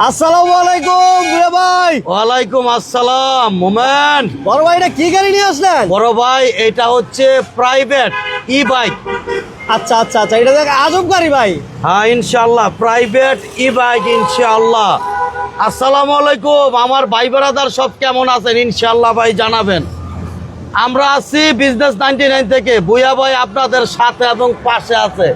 আসসালামু আলাইকুম দুলা ভাই। ওয়ালাইকুম আসসালাম মোমেন। বড় ভাই এটা কি গাড়ি নিয়ে আসলেন? বড় ভাই এটা হচ্ছে প্রাইভেট ই বাইক আচ্ছা আচ্ছা আচ্ছা এটা দেখ আজব গাড়ি ভাই। হ্যাঁ ইনশাল্লাহ প্রাইভেট ই বাইক ইনশাল্লাহ আসসালামু আলাইকুম আমার ভাই ব্রাদার সব কেমন আছেন? ইনশাল্লাহ ভাই জানাবেন। আমরা আছি বিজনেস নাইনটি নাইন থেকে। বুয়া ভাই আপনাদের সাথে এবং পাশে আছে।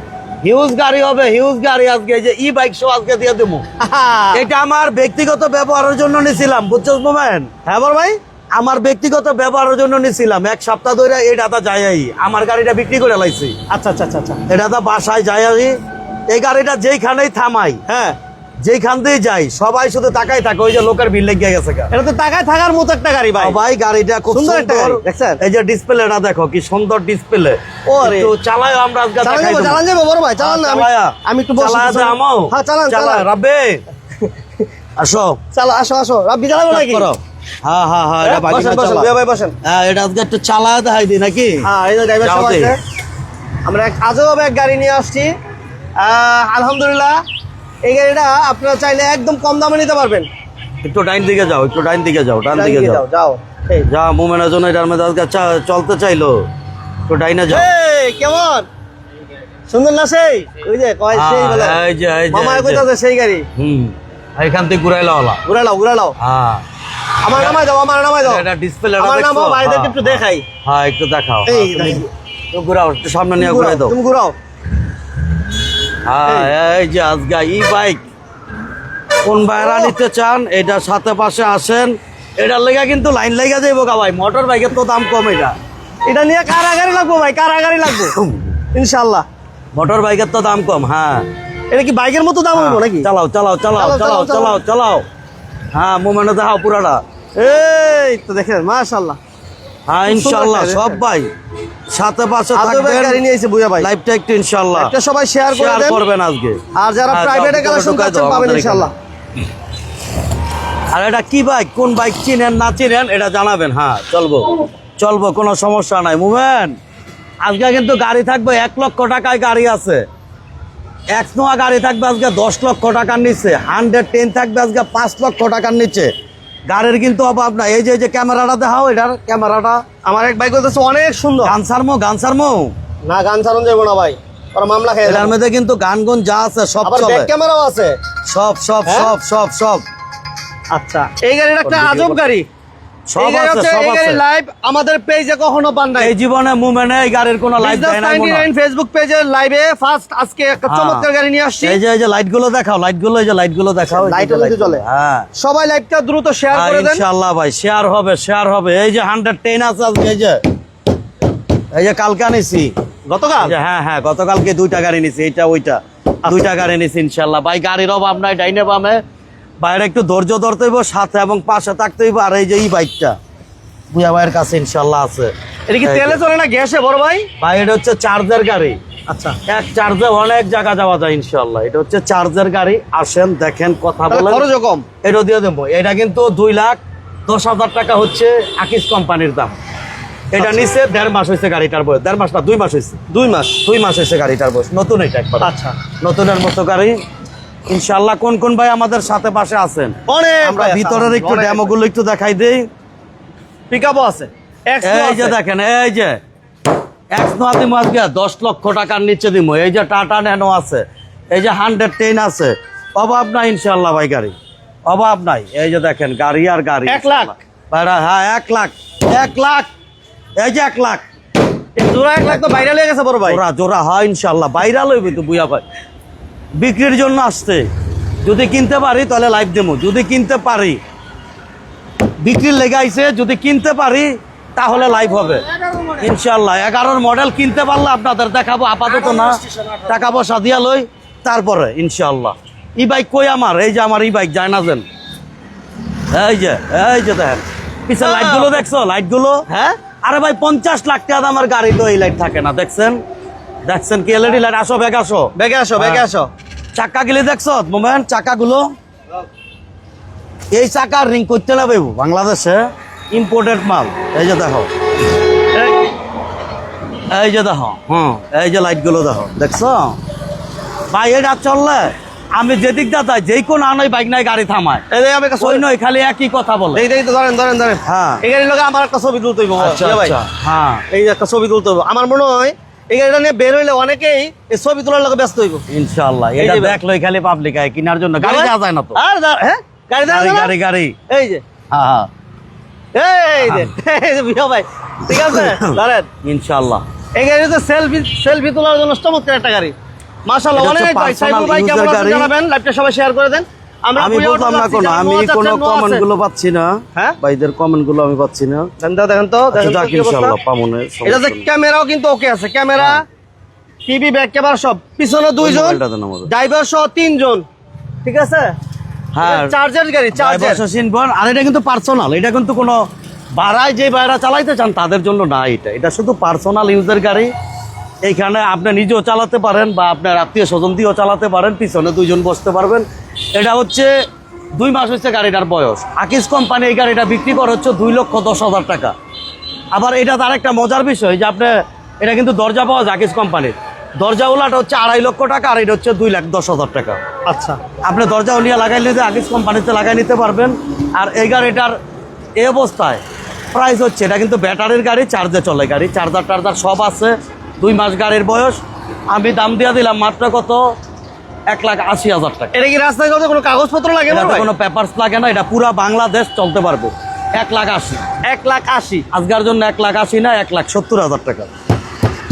হিউজ গাড়ি হবে হিউজ গাড়ি আজকে যে ই বাইক শো আজকে দিয়ে দেবো। এটা আমার ব্যক্তিগত ব্যবহারের জন্য নিছিলাম বুঝছ মোমেন হ্যাঁ বল ভাই? আমার ব্যক্তিগত ব্যবহারের জন্য নিছিলাম এক সপ্তাহ ধরে এই দাদা যাই আমার গাড়িটা বিক্রি করে লাইছি। আচ্ছা আচ্ছা আচ্ছা আচ্ছা। এটা তো বাসায় যাই এই গাড়িটা যেইখানেই থামাই হ্যাঁ? যেইখান দিয়ে যাই সবাই শুধু তাকাই থাকে ওই যে লোকের বিল লেগে গেছে এটা তো টাকায় থাকার মতো একটা গাড়ি ভাই। ভাই গাড়িটা খুব সুন্দর একটা গাড়ি, দেখছেন? এই যে ডিসপ্লেটা দেখো কি সুন্দর ডিসপ্লে ওরে। তো চালাই আমরা আজকে যাব চালান যাব বড় ভাই চালান না আমি- আমি একটু বসে চালায়া পিছনে- হ্যাঁ চালান চালা, চালান। রাব্বে। আসো। চালা আসো আসো। রাব্বি চালাবো নাকি? করো। হ্যাঁ হ্যাঁ হ্যাঁ এটা বাকি চালা। ভাই বসেন। হ্যাঁ এটা আজকে একটু চালায় দেখাই দিই নাকি? হ্যাঁ এই যে ড্রাইভার সাহেব আছে। আমরা এক আজব এক গাড়ি নিয়ে আসছি। আলহামদুলিল্লাহ। এই গাড়িটা আপনারা চাইলে একদম কম দামে নিতে পারবেন। একটু ডাইন দিকে যাও একটু ডাইন দিকে যাও ডান দিকে যাও। যাও যা মোমেনের জন্য এটার মধ্যে আজকে চলতে চাইলো একটু ডাইনে যাও। কেমন? সুন্দর না সেই? ওই যে কয় সেই হ্যাঁ, বলে। এই যে, এই যে, মামা কইতাছে সেই গাড়ি। হুম এখান থেকে ঘুরাইলো ওলা ঘুরালাও ঘুরালাও হ্যাঁ। আমার নামাই দাও আমার নামাই দাও। এটা ডিসপ্লে আমার নামও বাড়িতে একটু দেখাই। হ্যাঁ একটু দেখাও। এই হ্যাঁ, ঘুরাও একটু সামনে নিয়ে ঘুরাই দাও। তুমি ঘুরাও। হ্যাঁ এই যে আজকে ই বাইক। কোন বাইরা নিতে চান এটার সাথে পাশে আসেন। এটার লেগে কিন্তু লাইন লেগে যাইব গা ভাই মোটর বাইকের তো দাম কম এটা। এটা নিয়ে কারাগারি লাগবো ভাই কারাগারি লাগবো। ইনশাল্লাহ মোটর বাইকের তো দাম কম হ্যাঁ। এটা কি বাইকের মতো দাম হইব নাকি? চালাও চালাও চালাও চালাও, চালাও চালাও, হ্যাঁ মোমেন্টে দেখাও পুরাটা। এই তো দেখেন মাশাআল্লাহ। হ্যাঁ ইনশাল্লাহ সব ভাই। সাথে পাশে এক গাড়ি নিয়ে এসে বুঝা ভাই। লাইভটা একটু ইনশাল্লাহ। একটা সবাই শেয়ার করে শেয়ার দেন। করবেন আজকে। আর যারা হ্যাঁ, প্রাইভেটে কালেকশন ঢুকাই করছেন পাবেন আমাদের ইনশাআল্লাহ আর এটা কি বাইক কোন বাইক চিনেন না চিনেন এটা জানাবেন। হ্যাঁ চলবো। চলবো কোনো সমস্যা নাই। মুভেন আজকে কিন্তু গাড়ি থাকবে এক লক্ষ টাকায় গাড়ি আছে। এক নোয়া গাড়ি থাকবে আজকে দশ লক্ষ টাকার নিচে। হান্ড্রেড টেন থাকবে আজকে পাঁচ লক্ষ টাকার নিচে। গাড়ির কিন্তু অভাব না এই যে এই যে ক্যামেরাটা দেখাও এটার ক্যামেরাটা আমার এক বাইক করতেছে অনেক সুন্দর। গান সারমো গান সারমো না গান সারন যাব না ভাই। ওরা মামলা খেয়ে এটার মধ্যে কিন্তু গান গুন যা আছে সব আবার চলে। ক্যামেরাও আছে। সব সব হ্যাঁ? সব সব সব। আচ্ছা এই গাড়িটা একটা আজব গাড়ি। সব আছে, সব আছে। লাইভ আমাদের পেজে কখনো পান নাই এই জীবনে মুভমেন্টে এই গাড়ির কোনো লাইফ দেয় না হয়। ফেসবুক পেজে লাইভে ফার্স্ট আজকে একটা হ্যাঁ। চমৎকার গাড়ি নিয়ে আসছি এই যে এই যে লাইটগুলো দেখাও লাইটগুলো এই যে লাইটগুলো দেখাও এই যে Light ও light যদি চলে? গুলো। হ্যাঁ সবাই লাইভটা দ্রুত শেয়ার করে দেন ইনশাআল্লাহ ভাই শেয়ার হবে শেয়ার হবে এই যে আছে আজকে এই যে এই যে কালকে আনিছি গতকাল যে হ্যাঁ হ্যাঁ গতকালকে দুইটা গাড়ি নিছি এইটা ওইটা। দুইটা গাড়ি নিছি ইনশাল্লাহ ভাই গাড়ির অভাব নাই ডাইনে বামে বাইরে একটু ধৈর্য ধরতে হইব সাথে এবং পাশে থাকতে হইব আর এই যে এই বাইকটা। বুয়া ভাইয়ের কাছে ইনশাল্লাহ আছে। এটা কি তেলে চলে না গ্যাসে বড় ভাই? ভাই এটা হচ্ছে চার্জার গাড়ি। আচ্ছা। এক চার্জে অনেক জায়গা যাওয়া যায় ইনশাল্লাহ। এটা হচ্ছে চার্জের গাড়ি। আসেন দেখেন কথা বলেন। কম। এটা দিয়ে দেবো। এটা কিন্তু দুই লাখ দশ হাজার টাকা হচ্ছে আকিস কোম্পানির দাম। এটা আচ্ছা। নিচে দেড় মাস হয়েছে গাড়িটার বয়স। দেড় মাস না দুই মাস হয়েছে। দুই মাস। দুই মাস হয়েছে গাড়িটার বয়স। নতুন এটা একবার। আচ্ছা। নতুনের মতো গাড়ি। ইনশাল্লাহ কোন কোন ভাই আমাদের সাথে পাশে আছেন? অনেক আমরা ভিতরের একটু ডেমো গুলো একটু দেখাই দেই। পিকআপও আছে। এই যে দেখেন এই যে। এক্স নোয়া দিমো আজকে দশ লক্ষ টাকার নিচে দিমো। এই যে টাটা ন্যানো আছে এই যে হান্ড্রেড টেন আছে। অভাব নাই ইনশাল্লাহ ভাই গাড়ি। অভাব নাই। এই যে দেখেন গাড়ি আর গাড়ি এক লাখ? ভাইরা, হ্যাঁ এক লাখ। এক লাখ। এই যে এক লাখ। জোড়া এক লাখ তো বাইরে লেগে গেছে বড় ভাই। জোড়া জোড়া হয় ইনশাল্লাহ বাইরে লইবি তো বুয়া ভাই। বিক্রির জন্য আসতে যদি কিনতে পারি তাহলে লাইভ দেবো যদি কিনতে পারি বিক্রির লেগে যদি কিনতে পারি তাহলে লাইভ হবে। ইনশাল্লাহ এগারোর মডেল কিনতে পারলে আপনাদের দেখাবো আপাতত না। টাকা পয়সা দিয়া লই তারপরে ইনশাল্লাহ ই বাইক কই আমার? এই যে আমার ই বাইক যায় না যেন। এই যে এই যে দেখেন। পিছনে লাইটগুলো দেখছ? লাইটগুলো হ্যাঁ। আরে ভাই পঞ্চাশ লাখ টাকা আমার গাড়ি তো এই লাইট থাকে না। দেখছেন? দেখছেন কি এলইডি লাইট আসো ব্যাগ আসো। বেগে আসো বেগে আসো। চাকা গিলে দেখছ? মোমেন্ট চাকাগুলো? এই চাকা রিং করতে না বাবু বাংলাদেশে ইম্পোর্টেড মাল। এই যে দেখো। এই যে দেখো। হ্যাঁ এই যে লাইটগুলো দেখো। দেখছ? ভাই এটা চললে আমি যেদিক দা যাই যেই কোন আনাই বাইক নাই গাড়ি থামায়। এই আমি ছবি নয় খালি একই কথা বলে। এই তো ধরেন ধরেন ধরেন। হ্যাঁ। এই গাড়ির লগে আমার একটা ছবি তুলতে হইব। আচ্ছা ভাই। আচ্ছা। হ্যাঁ। এই যে একটা ছবি তুলতে হইব। আমার মনে হয় এই গাড়িটা নিয়ে বের হইলে অনেকেই এই ছবি তোলার লগে ব্যস্ত হইব। ইনশাআল্লাহ এটা খালি পাবলিক আয় কেনার জন্য। গাড়ি যাওয়া যায় না তো। আর হ্যাঁ? গাড়ি গাড়ি গাড়ি গাড়ি। এই যে। হ্যাঁ হ্যাঁ এই যে এই যে বিয়া ভাই। ঠিক আছে? ধরেন। ইনশাআল্লাহ। এই গাড়িতে সেলফি সেলফি তোলার জন্য চমৎকার একটা গাড়ি। মাশাআল্লাহ অনেক ভাই সাইবুল ভাই কেমন আছেন জানাবেন? লাইভটা সবাই শেয়ার করে দেন। আমি বলতাম না কোনো আমি কোনো কমেন্টগুলো পাচ্ছি না। হ্যাঁ? ভাইদের কমেন্টগুলো আমি পাচ্ছি না। দেখেন তো দেখেন। ইনশাআল্লাহ পামনে এটা যে ক্যামেরাও কিন্তু ওকে আছে। ক্যামেরা টিভি ব্যাক ক্যামেরা সব। পিছনে দুইজন। ড্রাইভার সহ তিনজন। ঠিক আছে? হ্যাঁ। চার্জার গাড়ি চার্জার চার্জার আর এটা কিন্তু পার্সোনাল এটা কিন্তু কোনো ভাড়ায় যে ভাইরা চালাইতে চান তাদের জন্য না এটা। এটা শুধু পার্সোনাল ইউজের গাড়ি। এইখানে আপনি নিজেও চালাতে পারেন বা আপনার আত্মীয় স্বজন দিয়েও চালাতে পারেন পিছনে দুইজন বসতে পারবেন। এটা হচ্ছে দুই মাস হচ্ছে গাড়িটার বয়স। আকিস কোম্পানি এই গাড়িটা বিক্রি করে হচ্ছে দুই লক্ষ দশ হাজার টাকা। আবার এটা তার একটা মজার বিষয় যে আপনি এটা কিন্তু দরজা পাওয়া যায় আকিস কোম্পানির দরজাওয়ালাটা হচ্ছে আড়াই লক্ষ টাকা আর এটা হচ্ছে দুই লাখ দশ হাজার টাকা। আচ্ছা। আপনি দরজা নিয়ে লাগাই নিতে আগিস কোম্পানিতে লাগাই নিতে পারবেন। আর এই গাড়িটার এই অবস্থায় প্রাইস হচ্ছে এটা কিন্তু ব্যাটারির গাড়ি চার্জে চলে গাড়ি। চার্জার টার্জার সব আছে দুই মাস গাড়ির বয়স। আমি দাম দিয়ে দিলাম মাত্র কত? এক লাখ আশি হাজার টাকা। এটা কি রাস্তায় কোনো কাগজপত্র লাগে না কোনো পেপারস লাগে না এটা পুরা বাংলাদেশ চলতে পারবে। এক লাখ আশি। এক লাখ আশি? আজকের জন্য এক লাখ আশি না এক লাখ সত্তর হাজার টাকা।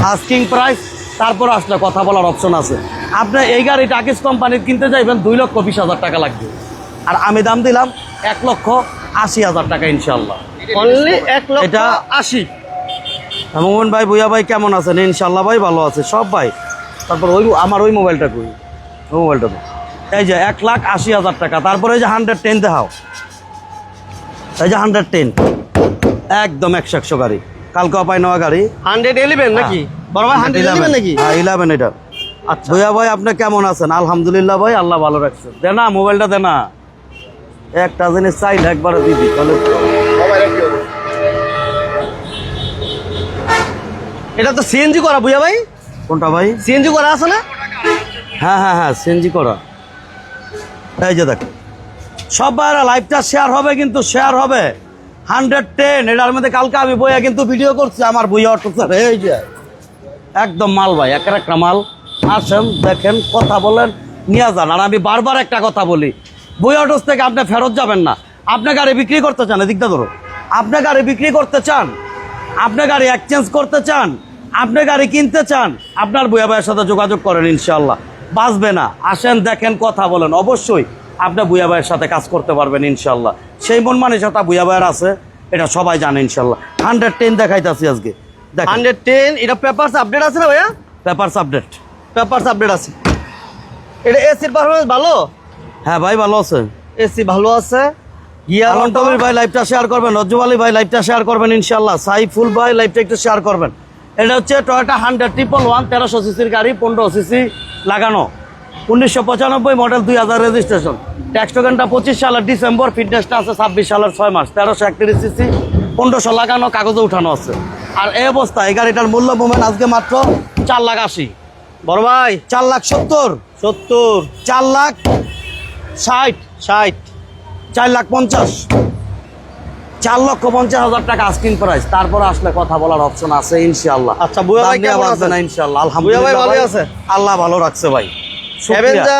আস্কিং প্রাইস তারপর আসলে কথা বলার অপশন আছে। আপনি এই গাড়িটা আকিস কোম্পানির কিনতে চাইবেন দুই লক্ষ বিশ হাজার টাকা লাগবে। আর আমি দাম দিলাম এক লক্ষ আশি হাজার টাকা ইনশাল্লাহ অনলি এক লক্ষ এটা- আশি। মোহন ভাই ভুইয়া ভাই কেমন আছেন? ইনশাল্লাহ ভাই ভালো আছে সব ভাই। তারপর ওই আমার ওই মোবাইলটা কই? ওই মোবাইলটা তো এই যে এক লাখ আশি হাজার টাকা তারপরে এই যে হান্ড্রেড টেন দেখাও। এই যে হান্ড্রেড টেন একদম একশো একশো গাড়ি। কালকে পাই নেওয়া গাড়ি। হান্ড্রেড এলিভেন নাকি? বড় হান্ড্রেড এলিভেন নাকি? হ্যাঁ ইলেভেন এটা। আচ্ছা। ভুইয়া ভাই আপনি কেমন আছেন? আলহামদুলিল্লাহ ভাই আল্লাহ ভালো রাখছে। দে না মোবাইলটা দে না একটা জিনিস চাইলে একবারে দিবি তাহলে এটা তো সিএনজি করা বুঝা ভাই? কোনটা ভাই? সিএনজি করা আছে না? হ্যাঁ হ্যাঁ হ্যাঁ সিএনজি করা। এই যে দেখ সব বাইরা লাইভটা শেয়ার হবে কিন্তু শেয়ার হবে। হান্ড্রেড টেন, এটার মধ্যে কালকে আমি বইয়া কিন্তু ভিডিও করছি, আমার বইয়া অটো স্যার এই যে, একদম মাল ভাই, একের একটা মাল। আসেন, দেখেন, কথা বলেন, নিয়ে যান। আর আমি বারবার একটা কথা বলি, বই অটোস থেকে আপনি ফেরত যাবেন না। আপনি গাড়ি বিক্রি করতে চান এদিকটা ধরো। আপনি গাড়ি বিক্রি করতে চান, আপনি গাড়ি এক্সচেঞ্জ করতে চান, আপনি গাড়ি কিনতে চান, আপনার বইয়া ভাইয়ের সাথে যোগাযোগ করেন ইনশাল্লাহ বাঁচবে না। আসেন দেখেন কথা বলেন। অবশ্যই আপনি বুয়া ভাইয়ের সাথে কাজ করতে পারবেন ইনশাল্লাহ সেই মন মানসিকতা বুয়া ভাইয়ের আছে এটা সবাই জানে ইনশাল্লাহ হান্ড্রেড টেন দেখাইতেছি আজকে। হান্ড্রেড টেন এটা পেপারস আপডেট আছে না ভাইয়া? Papers update. পেপারস আপডেট আছে। এটা এসির পারফরমেন্স ভালো? হ্যাঁ ভাই ভালো আছে। এসি ভালো আছে। আলম টমির ভাই লাইভটা শেয়ার করবেন আলী ভাই লাইভটা শেয়ার করবেন ইনশাল্লাহ সাইফুল ভাই লাইভটা একটু শেয়ার করবেন। এটা হচ্ছে টয়োটা হান্ড্রেড ট্রিপল ওয়ান তেরোশো সিসির গাড়ি পনেরো সিসি লাগানো। উনিশশো পঁচানব্বই মডেল দুই হাজার রেজিস্ট্রেশন ট্যাক্স টোকেনটা পঁচিশ সালের ডিসেম্বর ফিটনেসটা আছে ছাব্বিশ সালের ছয় মাস। তেরোশো একত্রিশ সিসি পনেরোশো লাগানো কাগজে উঠানো আছে। আর এই অবস্থা এই গাড়িটার মূল্য মোমেন আজকে মাত্র চার লাখ আশি। বড় ভাই চার লাখ সত্তর। সত্তর। চার লাখ ষাট। ষাট। চার লাখ পঞ্চাশ। চার লক্ষ পঞ্চাশ হাজার টাকা আস্কিং প্রাইস তারপর আসলে কথা বলার অপশন আছে ইনশাআল্লাহ। আচ্ছা, বুয়া ভাই কেমন আছেন? ইনশাআল্লাহ। বুয়া ভাই আলহামদুলিল্লাহ আছে? আল্লাহ ভালো রাখছে ভাই। শুকরিয়া। অ্যাভেঞ্জা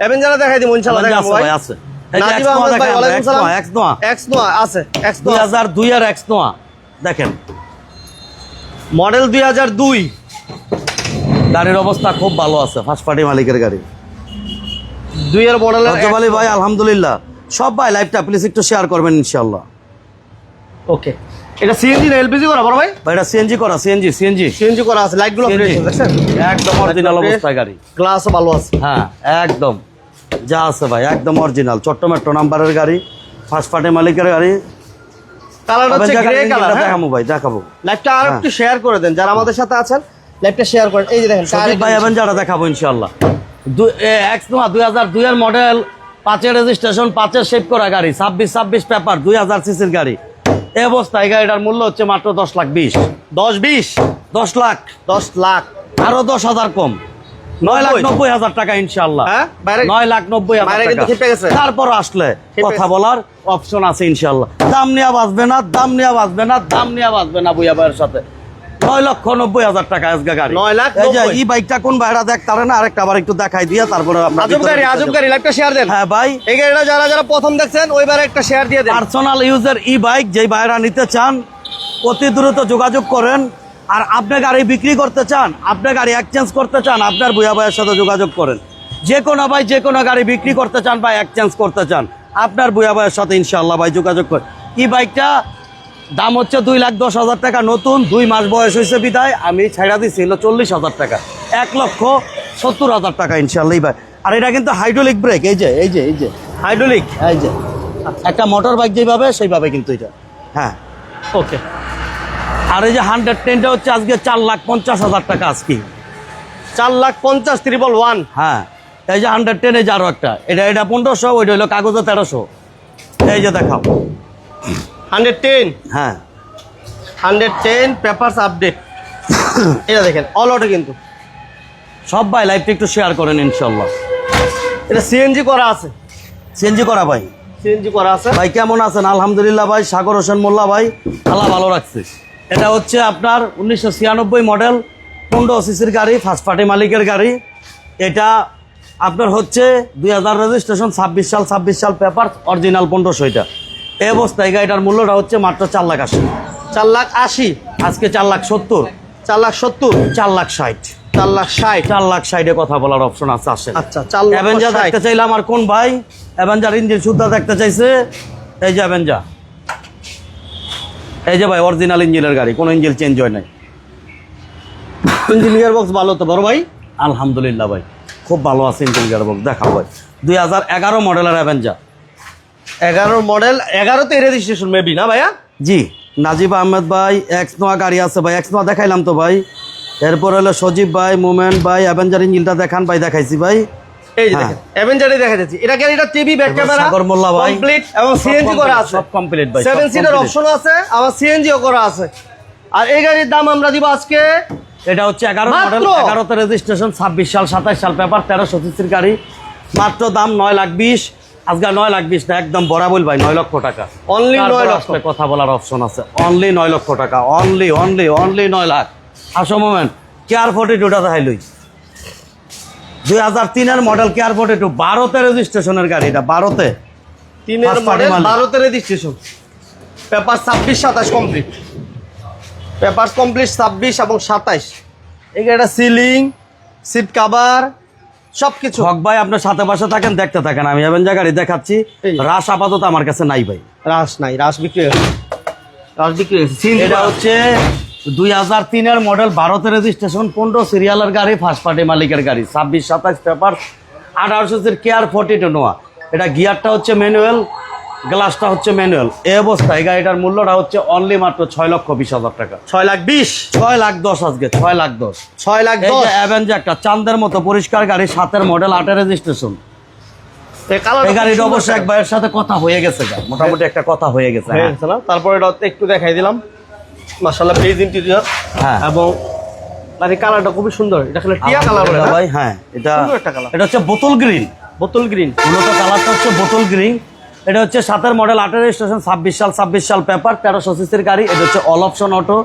অ্যাভেঞ্জারা দেখাই দিব দেখাবো ভাই। আছে। দেখেন মডেল দুই হাজার দুই। গাড়ির অবস্থা খুব ভালো আছে ফার্স্ট পার্টি মালিকের গাড়ি। দুই এর রজব ভাই আলহামদুলিল্লাহ। সব ভাই লাইভটা প্লিজ একটু শেয়ার করবেন ইনশাআল্লাহ। ওকে এটা সিএনজি না এলপিজি করা বড় ভাই? ভাই এটা সিএনজি করা সিএনজি সিএনজি সিএনজি করা আছে লাইটগুলো ফ্রেশ দেখছেন? একদম অরিজিনাল। অবস্থায় গাড়ি। গ্লাস ভালো আছে। হ্যাঁ একদম। যা আছে ভাই একদম অরিজিনাল মেট্রো নাম্বারের গাড়ি ফার্স্ট পার্টি মালিকের গাড়ি। কালার হচ্ছে গ্রে কালার হ্যাঁ? দেখাবো ভাই দেখাবো। লাইভটা আর। একটু শেয়ার করে দেন যারা আমাদের সাথে আছেন লাইভটা শেয়ার করেন। এই যে দেখেন ভাই অ্যাভেঞ্জারটা দেখাবো ইনশাল্লাহ এক্স নোয়া দুই হাজার দুইয়ের মডেল পাঁচের রেজিস্ট্রেশন পাঁচের শেপ করা গাড়ি ছাব্বিশ ছাব্বিশ পেপার দুই হাজার সিসির গাড়ি। এই অবস্থায় গাড়িটার মূল্য হচ্ছে মাত্র দশ লাখ বিশ। দশ বিশ? দশ লাখ। দশ লাখ। আরও দশ হাজার কম। নয় লাখ নব্বই? হাজার টাকা ইনশাল্লাহ হ্যাঁ? নয় লাখ নব্বই। তারপর আসলে কথা বলার অপশন আছে ইনশাল্লাহ দাম নেওয়া বাঁচবে না দাম নেওয়া বাঁচবে না দাম নেওয়া বাঁচবে না বুয়া ভাইয়ের সাথে। নয় লক্ষ নব্বই হাজার টাকা আজকে গাড়ি। নয় লাখ এই বাইকটা কোন ভাইরা দেখ তারা না আরেকটা আবার একটু দেখাই দিয়ে তারপরে আজব গাড়ি আজব গাড়ি লাইভটা শেয়ার দেন। হ্যাঁ ভাই। এই গাড়িটা যারা যারা প্রথম দেখছেন ওইবার একটা শেয়ার দিয়ে দেন। পার্সোনাল ইউজের ই বাইক যেই ভাইরা নিতে চান অতি দ্রুত যোগাযোগ করেন। আর আপনি গাড়ি বিক্রি করতে চান আপনি গাড়ি এক্সচেঞ্জ করতে চান আপনার বুয়া ভাইয়ের সাথে যোগাযোগ করেন। যে কোনো ভাই যে কোনো গাড়ি বিক্রি করতে চান বা এক্সচেঞ্জ করতে চান আপনার বুয়া ভাইয়ের সাথে ইনশাল্লাহ ভাই যোগাযোগ করেন। ই বাইকটা দাম হচ্ছে দুই লাখ দশ হাজার টাকা। নতুন দুই মাস বয়স হয়েছে বিদায়। আমি ছেড়া দিছি হলো চল্লিশ হাজার টাকা। এক লক্ষ সত্তর হাজার টাকা ইনশাল্লাহ ভাই আর এটা কিন্তু হাইড্রোলিক ব্রেক এই যে এই যে এই যে। হাইড্রোলিক? এই যে। একটা মোটর বাইক যেভাবে সেইভাবে কিন্তু এটা। হ্যাঁ। ওকে। আর এই যে হান্ড্রেড টেনটা হচ্ছে আজকে চার লাখ পঞ্চাশ হাজার টাকা আজকে। চার লাখ পঞ্চাশ ত্রিপল ওয়ান হ্যাঁ। এই যে হান্ড্রেড টেন যে আরও একটা। এটা এটা পনেরোশো ওইটা হলো কাগজে তেরোশো। এই যে দেখাও। Hundred ten. হ্যাঁ। Hundred ten papers update. এটা দেখেন অল অটো কিন্তু। সব ভাই লাইফটা একটু শেয়ার করেন ইনশাল্লাহ এটা সিএনজি করা আছে। করা ভাই। সিএনজি করা আছে। ভাই কেমন আছেন? আলহামদুলিল্লাহ ভাই সাগর হোসেন মোল্লা ভাই আল্লাহ ভালো রাখছে। এটা হচ্ছে আপনার উনিশশো ছিয়ানব্বই মডেল পনেরো সিসির গাড়ি ফার্স্ট পার্টি মালিকের গাড়ি। এটা আপনার হচ্ছে দুই হাজার রেজিস্ট্রেশন ছাব্বিশ সাল ছাব্বিশ সাল পেপার অরিজিনাল পনেরোশো এটা। এই অবস্থায় গাড়িটার মূল্যটা হচ্ছে মাত্র চার লাখ আশি। চার লাখ আশি? আজকে চার লাখ সত্তর। চার লাখ সত্তর? চার লাখ ষাট। চার লাখ ষাট। চার লাখ ষাটে কথা বলার অপশন আছে আসেন আচ্ছা চার লাখ অ্যাভেঞ্জার দেখতে চাইলাম আর কোন ভাই? অ্যাভেঞ্জার ইঞ্জিন শুদ্ধ দেখতে চাইছে? এই যে অ্যাভেঞ্জার এই যে ভাই অরিজিনাল ইঞ্জিনের গাড়ি কোনো ইঞ্জিন চেঞ্জ হয় নাই। ইঞ্জিনিয়ার বক্স ভালো তো বড় ভাই? আলহামদুলিল্লাহ ভাই খুব ভালো আছে ইঞ্জিন গিয়ার বক্স দেখাও ভাই। দুই হাজার এগারো মডেলের অ্যাভেঞ্জার এগারো মডেল এগারোতে রেজিস্ট্রেশন মেবি না ভাইয়া? জি নাজিব আহমেদ ভাই এক্স নোয়া গাড়ি আছে ভাই এক্স নোয়া দেখাইলাম তো ভাই। এরপর হলো সজীব ভাই মোমেন্ট ভাই অ্যাভেঞ্জার ইঞ্জিনটা দেখান ভাই দেখাইছি ভাই। এই যে হ্যাঁ। দেখেন অ্যাভেঞ্জারই দেখা যাচ্ছে। এটা এটা TV back camera Sagar Molla ভাই। কমপ্লিট এবং সিএনজি করা আছে। সব কমপ্লিট ভাই সেভেন সিটার অপশন আছে আবার সিএনজিও করা আছে। আর এই গাড়ির দাম আমরা দিব আজকে এটা হচ্ছে এগারো মাত্র? মডেল এগারোতে রেজিস্ট্রেশন ছাব্বিশ সাল সাতাশ সাল পেপার তেরোশো সিসির গাড়ি। মাত্র দাম নয় লাখ বিশ। আজকে নয় লাখ বিশ না একদম বরাবর ভাই নয় লক্ষ টাকা। অনলি নয় লক্ষ। কথা বলার অপশন আছে। অনলি নয় লক্ষ টাকা অনলি অনলি অনলি নয় লাখ। আসো মোমেন্ট কেয়ার ফোর্টি টুটা দেখাই লই। দুই হাজার তিনের মডেল কেয়ার ফোর্টি টু বারোতে রেজিস্ট্রেশনের গাড়ি এটা বারোতে। তিনের মডেল। বারোতে রেজিস্ট্রেশন পেপার ছাব্বিশ সাতাশ কমপ্লিট পেপার কমপ্লিট ছাব্বিশ এবং সাতাইশ এই গাড়িটা সিলিং সিট কাভার সব কিছু হক ভাই আপনার সাথে পাশে থাকেন দেখতে থাকেন। আমি এমন জায়গায় দেখাচ্ছি। রাস আপাতত আমার কাছে নাই ভাই। রাস নাই রাস বিক্রি রাস বিক্রি এটা হচ্ছে দুই হাজার তিনের মডেল ভারতের রেজিস্ট্রেশন পনেরো সিরিয়ালের গাড়ি ফার্স্ট পার্টি মালিকের গাড়ি ছাব্বিশ সাতাশ পেপার আঠারোশো কেয়ার ফোর্টি টু নোয়া এটা গিয়ারটা হচ্ছে ম্যানুয়াল গ্লাসটা হচ্ছে ম্যানুয়াল। এই অবস্থায় গাড়িটার মূল্যটা হচ্ছে অনলি মাত্র ছয় লক্ষ বিশ হাজার টাকা। ছয় লাখ বিশ? ছয় লাখ দশ আজকে ছয় লাখ দশ। ছয় লাখ দশ যে অ্যাভেঞ্জার একটা চান্দের মতো পরিষ্কার গাড়ি সাতের মডেল আটের রেজিস্ট্রেশন এই গাড়িটা এক ভাইয়ের সাথে কথা হয়ে গেছে মোটামুটি একটা কথা হয়ে গেছে হ্যাঁ। তারপরে এটা একটু দেখাই দিলাম। মাসাল্লাহ পেজ ইন্টেরিয়র হ্যাঁ। এবং কালারটা খুবই সুন্দর। এটা আসলে টিয়া কালার বলে ভাই হ্যাঁ এটা। এটা হচ্ছে বোতল গ্রিন বোতল গ্রিন মূলত কালারটা হচ্ছে বোতল গ্রিন এটা হচ্ছে সাতের মডেল আটের স্টেশন ছাব্বিশ সাল ছাব্বিশ সাল পেপার তেরোশো সিসির গাড়ি এটা হচ্ছে অল অপশন অটো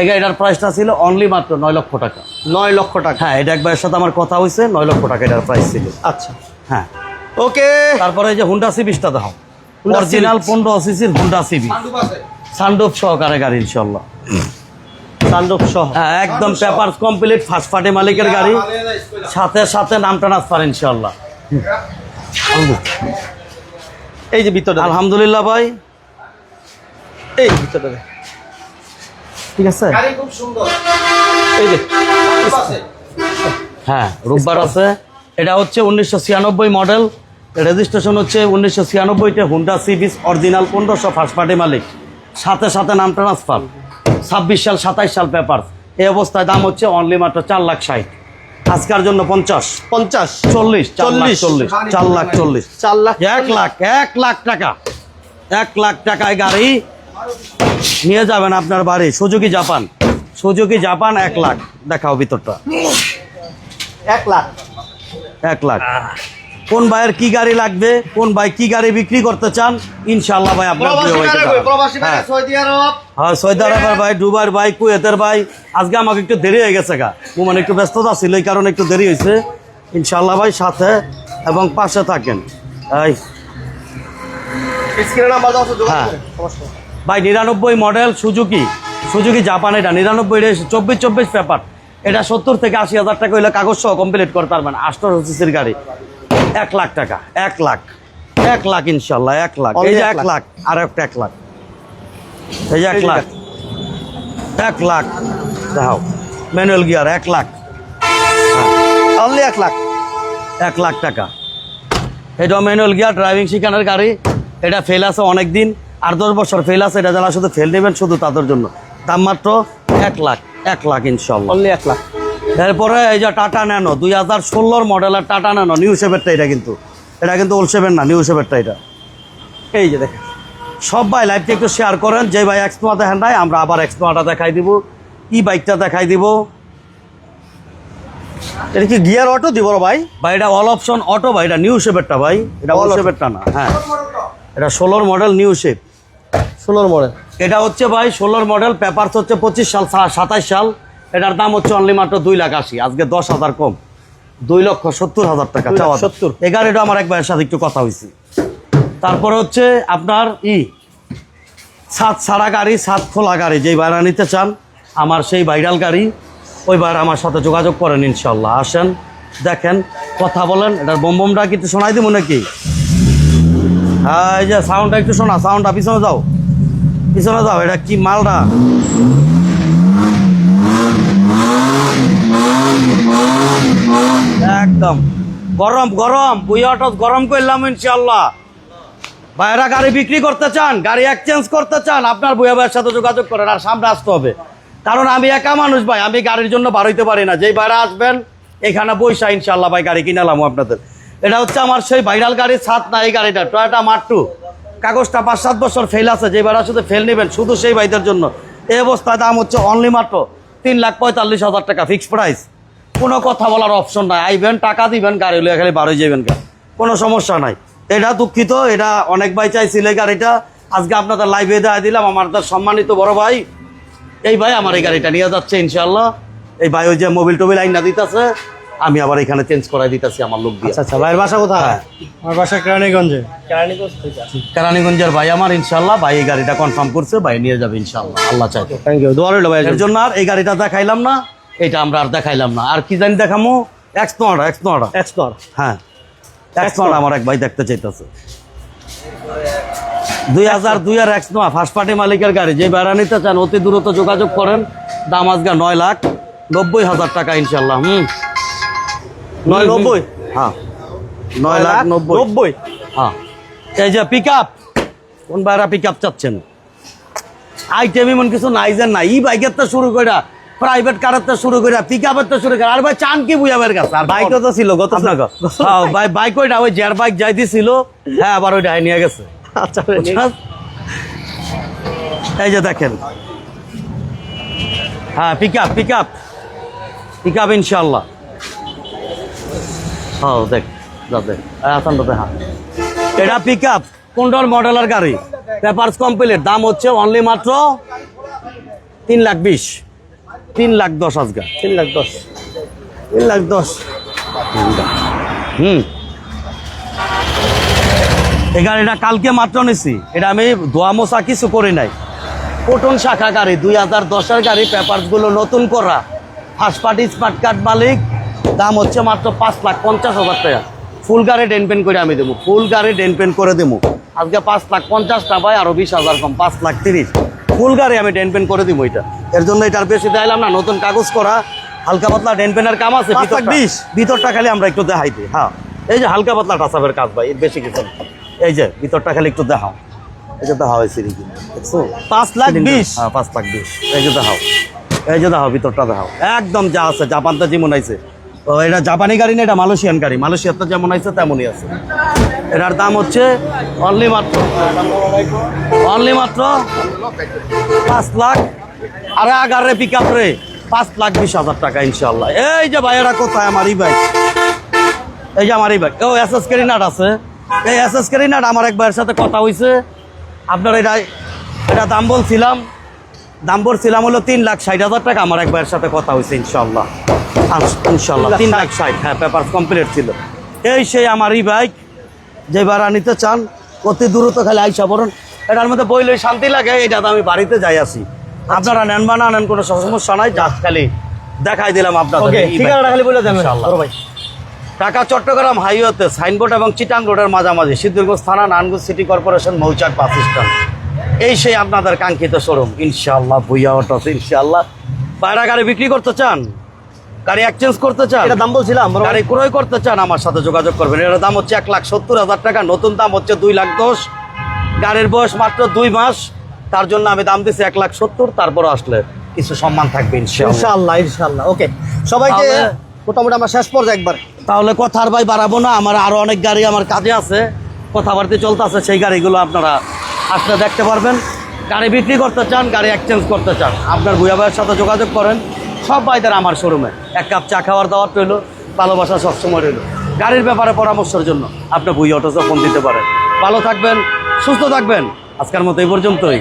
এই গাড়িটার প্রাইসটা ছিল অনলি মাত্র নয় লক্ষ টাকা। নয় লক্ষ টাকা। হ্যাঁ এটা একবারের সাথে আমার কথা হয়েছে নয় লক্ষ টাকা এটার প্রাইস ছিল। আচ্ছা। হ্যাঁ। ওকে। তারপরে এই যে হুন্ডা সিবিসটা দেখো অরিজিনাল পনেরো সিসির হুন্ডা সিবি সানডোপ সহকারে গাড়ি ইনশাল্লাহ তাণ্ডব সহ। হ্যাঁ একদম পেপার কমপ্লিট ফার্স্ট পার্টি মালিকের গাড়ি। সাথে সাথে নাম ট্রান্সফার ইনশাল্লাহ এই যে ভিতরটা। আলহামদুলিল্লাহ ভাই। এই ভিতরটা ঠিক আছে? এই যে হ্যাঁ রোববার আছে। এটা হচ্ছে উনিশশো ছিয়ানব্বই মডেল। রেজিস্ট্রেশন হচ্ছে উনিশশো ছিয়ানব্বইতে হুন্ডা সিবিস অরিজিনাল পনেরোশো ফার্স্ট পার্টি মালিক। সাথে সাথে নাম ট্রান্সফার ছাব্বিশ সাল সাতাইশ সাল পেপার এই অবস্থায় দাম হচ্ছে অনলি মাত্র চার লাখ ষাট। আজকের জন্য পঞ্চাশ। পঞ্চাশ। চল্লিশ চল্লিশ। চল্লিশ। চার লাখ চল্লিশ। চার লাখ এক লাখ এক লাখ টাকা। এক লাখ টাকায় গাড়ি নিয়ে যাবেন আপনার বাড়ি। Suzuki Japan. সুজুকি জাপান এক লাখ। দেখাও ভিতরটা। এক লাখ। এক লাখ। কোন ভাইয়ের কি গাড়ি লাগবে কোন ভাই কি গাড়ি বিক্রি করতে চান ইনশাল্লাহ ভাই আপনার হ্যাঁ। সৌদি আরব? হ্যাঁ সৌদি আরবের ভাই দুবার ভাই কুয়েতের ভাই। আজকে আমাকে একটু দেরি হয়ে গেছে গা। ও মানে একটু ব্যস্ততা ছিল এই কারণে একটু দেরি হয়েছে। ইনশাল্লাহ ভাই সাথে এবং পাশে থাকেন। এই। হ্যাঁ। ভাই নিরানব্বই মডেল সুজুকি। সুজুকি জাপান এটা নিরানব্বই চব্বিশ চব্বিশ পেপার। এটা সত্তর থেকে আশি হাজার টাকা হইলে কাগজ সহ কমপ্লিট করতে পারবেন। আষ্টশো সিসির গাড়ি। এক লাখ টাকা এক লাখ এক লাখ ইনশাল্লাহ এক লাখ। এই যে এক লাখ। আর একটা এক লাখ। এই যে এক লাখ এক লাখ দেখাও। ম্যানুয়াল গিয়ার এক লাখ। অনলি এক লাখ। এক লাখ টাকা। এটা ম্যানুয়াল গিয়ার ড্রাইভিং শেখানোর গাড়ি। এটা ফেল আছে অনেক দিন আর দশ বছর ফেল আছে এটা যারা শুধু ফেল নেবেন শুধু তাদের জন্য। দাম মাত্র এক লাখ এক লাখ ইনশাল্লাহ। অনলি এক লাখ। এরপরে এই যে টাটা ন্যানো দুই হাজার ষোলোর মডেলের টাটা ন্যানো নিউ শেপেরটা এটা কিন্তু। এটা কিন্তু ওল্ড শেপের না নিউ শেপেরটা এটা। এই যে দেখেন সব ভাই লাইভটা একটু শেয়ার করেন যে ভাই এক্সপোয়া দেখেন নাই আমরা আবার এক্সপোয়াটা দেখাই দিব ই বাইকটা দেখাই দিব। এটা কি গিয়ার অটো দিব ভাই? ভাই এটা অল অপশন অটো ভাই এটা নিউ শেপেরটা ভাই। এটা ওল্ড শেপেরটা না হ্যাঁ। এটা ষোলোর মডেল নিউ শেপ ষোলোর মডেল এটা হচ্ছে ভাই ষোলোর মডেল পেপারস হচ্ছে পঁচিশ সাল সাতাইশ সাল। এটার দাম হচ্ছে অনলি মাত্র দুই লাখ আশি। আজকে দশ হাজার কম। দুই লক্ষ সত্তর হাজার টাকা। চাওয়া সত্তর। এই গাড়িটা আমার এক ভাইয়ের সাথে একটু কথা হয়েছে। তারপরে হচ্ছে আপনার ই সাত ছাড়া গাড়ি সাত খোলা গাড়ি। যেই বাইরা নিতে চান আমার সেই ভাইরাল গাড়ি ওই বাইরে আমার সাথে যোগাযোগ করেন ইনশাল্লাহ আসেন দেখেন কথা বলেন। এটার বোম বোমটা কিন্তু শোনাই দিব নাকি? হ্যাঁ এই যে সাউন্ডটা একটু শোনা। সাউন্ডটা পিছনে যাও। পিছনে যাও এটা কি মালটা একদম। গরম গরম। বুইয়াটস গরম করলাম ইনশাল্লাহ ভাইরা গাড়ি বিক্রি করতে চান, গাড়ি এক্সচেঞ্জ করতে চান, আপনার বুয়া ভাইয়ের সাথে যোগাযোগ করেন আর সামনে আসতে হবে। কারণ আমি একা মানুষ ভাই, আমি গাড়ির জন্য বাড়াইতে পারি না। যেই ভাইরা আসবেন, এখানে বৈশা ইনশাল্লাহ ভাই গাড়ি কিনালাম আপনাদের। এটা হচ্ছে আমার সেই ভাইরাল গাড়ির ছাদ না এই গাড়িটা টয়টা মাট্টু কাগজটা পাঁচ সাত বছর ফেল আছে, যে ভাইরা শুধু ফেল নেবেন, শুধু সেই ভাইদের জন্য। এই অবস্থায় দাম হচ্ছে অনলি মাত্র তিন লাখ পঁয়তাল্লিশ হাজার টাকা ফিক্সড প্রাইস কোনো কথা বলার অপশন নাই। আইবেন টাকা দিবেন গাড়ি লয়ে খালি বারোই যাবেন। কোনো সমস্যা নাই। এটা দুঃখিত এটা অনেক ভাই চাইছিল এই গাড়িটা। আজকে আপনাদের লাইভে দেওয়া দিলাম আমার তার সম্মানিত বড় ভাই। এই ভাই আমার এই গাড়িটা নিয়ে যাচ্ছে ইনশাল্লাহ এই ভাই ওই যে মোবিল টোবিল আইনা দিতেছে আমি আবার এখানে চেঞ্জ করাই দিতেছি আমার লোক দিয়ে। আচ্ছা আচ্ছা ভাইয়ের বাসা কোথায়? হ্যাঁ। আমার বাসা কেরানীগঞ্জে। কেরানীগঞ্জ কেরানীগঞ্জের ভাই আমার ইনশাল্লাহ ভাই এই গাড়িটা কনফার্ম করছে ভাই নিয়ে যাবে ইনশাল্লাহ আল্লাহ চাই থ্যাংক ইউ দোয়া রইল ভাই এর জন্য আর এই গাড়িটা দেখাইলাম না। এটা আমরা আর দেখাইলাম না। আর কি জানি দেখামো? এক্স নোয়াটা এক্স নোয়াটা এক্সপ্লোর হ্যাঁ। এক্স নোয়াটা আমার এক ভাই দেখতে চাইতেছে। দুই হাজার দুই আর এক্স নোয়া ফার্স্ট পার্টি মালিকের গাড়ি। যে বেড়া নিতে চান অতি দ্রুত যোগাযোগ করেন। দাম আজকে নয় লাখ নব্বই হাজার টাকা ইনশাল্লাহ হুম। নয় নব্বই? হ্যাঁ। নয় লাখ নব্বই। নব্বই? হ্যাঁ। এই যে পিক আপ কোন বাইরা পিক আপ চাচ্ছেন? আইটেম এমন কিছু নাই যে নাই। ই বাইকের তো শুরু করে প্রাইভেট কারের তো শুরু করে পিক আপের তো শুরু করে আর ভাই চান কি বুঝাবের কাছে আর বাইকও তো ছিল গত হ্যাঁ ভাই বাইক ওইটা ওই জের বাইক যাই দিছিল হ্যাঁ আবার ওইটা নিয়ে গেছে। আচ্ছা এই যে দেখেন। হ্যাঁ pick up pick up pick up ইনশাল্লাহ হ্যাঁ দেখ যা দেখ। আসানটা দেখা। এটা পিক আপ কোনটার মডেলের গাড়ি। পেপারস কমপ্লিট দাম হচ্ছে অনলি মাত্র তিন লাখ বিশ। তিন লাখ দশ আজকে তিন লাখ দশ। তিন লাখ দশ। হুম। এই গাড়িটা কালকে মাত্র নিছি। এটা আমি ধোয়া মোছা কিছু করি নাই। পটন শাখা গাড়ি দুই হাজার দশের গাড়ি পেপারসগুলো নতুন করা। ফার্স্ট পার্টি স্মার্ট কার্ড মালিক। দাম হচ্ছে মাত্র পাঁচ লাখ পঞ্চাশ হাজার টাকা। ফুল গাড়ি ডেন পেন করে আমি দেবো। ফুল গাড়ি ডেন পেন করে দেবো। আজকে পাঁচ লাখ পঞ্চাশ না ভাই আরও বিশ হাজার কম পাঁচ লাখ তিরিশ। ফুল গাড়ি আমি ডেন পেন করে দিব এটা। এর জন্য এটার বেশি চাইলাম না নতুন কাগজ করা হালকা পাতলা ডেন পেনের কাম আছে ভিতরটা-? খালি আমরা একটু দেখাই দিই হ্যাঁ। এই যে হালকা পাতলা টাসাবের কাজ ভাই এর বেশি কিছু এই যে ভিতরটা খালি একটু দেখাও। এই যে দেখাও এই দেখছ? পাঁচ লাখ বিশ। হ্যাঁ পাঁচ লাখ বিশ। এই যে দেখাও। এই যে দেখাও ভিতরটা দেখাও। একদম যা আছে জাপানটা যেমন আইছে। ও এটা জাপানি গাড়ি না, এটা মালয়েশিয়ান গাড়ি। মালয়েশিয়াতে যেমন আইছে, তেমনই আছে। এটার দাম হচ্ছে অনলি মাত্র অনলি মাত্র পাঁচ লাখ। আরে আগারে পিক আপ রে, পাঁচ লাখ বিশ হাজার টাকা ইনশাল্লাহ এই যে ভাই ভাইয়েরা কোথায়? আমার এই বাইক এই যে আমার এই বাইক ও এস এস কেরিনাট আছে। এই এস এস কেরিনাট আমার এক ভাইয়ের সাথে কথা হয়েছে আপনার এটা এটা দাম বলছিলাম। দাম বলছিলাম হলো তিন লাখ ষাট হাজার টাকা, আমার এক ভাইয়ের সাথে কথা হয়েছে ইনশাল্লাহ ইনশাল্লাহ তিন লাখ ষাট হ্যাঁ পেপার কমপ্লিট ছিল। এই সেই আমার বাইক যে ভাড়া নিতে চান অতি দ্রুত খালি আইসা বরণ এটার মধ্যে বইলে শান্তি লাগে এটা তো আমি বাড়িতে যাই আসি আপনারা নেন বা না নেন কোনো সমস্যা নাই জাস্ট খালি দেখাই দিলাম আপনাদের ঠিকানাটা খালি বলে দেবেন ইনশাআল্লাহ। ভাই। ঢাকা চট্টগ্রাম হাইওয়েতে সাইনবোর্ড এবং চিটাং রোডের মাঝামাঝি সিদ্ধুরগঞ্জ থানা Narayanganj city corporation Mouchak bus stand এই সেই আপনাদের কাঙ্ক্ষিত শোরুম ইনশাল্লাহ ভুইয়া অটোস ইনশাআল্লাহ। বাইরা গাড়ি বিক্রি করতে চান? গাড়ি এক্সচেঞ্জ করতে চান? এটা দাম বলছিলাম গাড়ি ক্রয় করতে চান আমার সাথে যোগাযোগ করবেন। এর দাম হচ্ছে এক লাখ সত্তর হাজার টাকা নতুন দাম হচ্ছে দুই লাখ দশ। গাড়ির বয়স মাত্র দুই মাস তার জন্য আমি দাম দিচ্ছি এক লাখ সত্তর তারপর আসলে কিছু সম্মান থাকবে ইনশাআল্লাহ। ইনশাআল্লাহ ইনশাআল্লাহ ওকে। সবাইকে মোটামুটি আমরা শেষ পর্যায়ে একবার। তাহলে কথার ভাই বাড়াবো না আমার আরও অনেক গাড়ি আমার কাজে আছে কথাবার্তা চলতে আছে সেই গাড়িগুলো আপনারা আসলে দেখতে পারবেন। গাড়ি বিক্রি করতে চান গাড়ি এক্সচেঞ্জ করতে চান আপনার ভুয়া ভাইয়ের সাথে যোগাযোগ করেন। সব বাইদার আমার শোরুমে। এক কাপ চা খাওয়ার দাওয়ার রইল, ভালোবাসা সবসময় রইল। গাড়ির ব্যাপারে পরামর্শের জন্য আপনি বই অটোসে ফোন দিতে পারেন। ভালো থাকবেন, সুস্থ থাকবেন। আজকের মতো এই পর্যন্তই।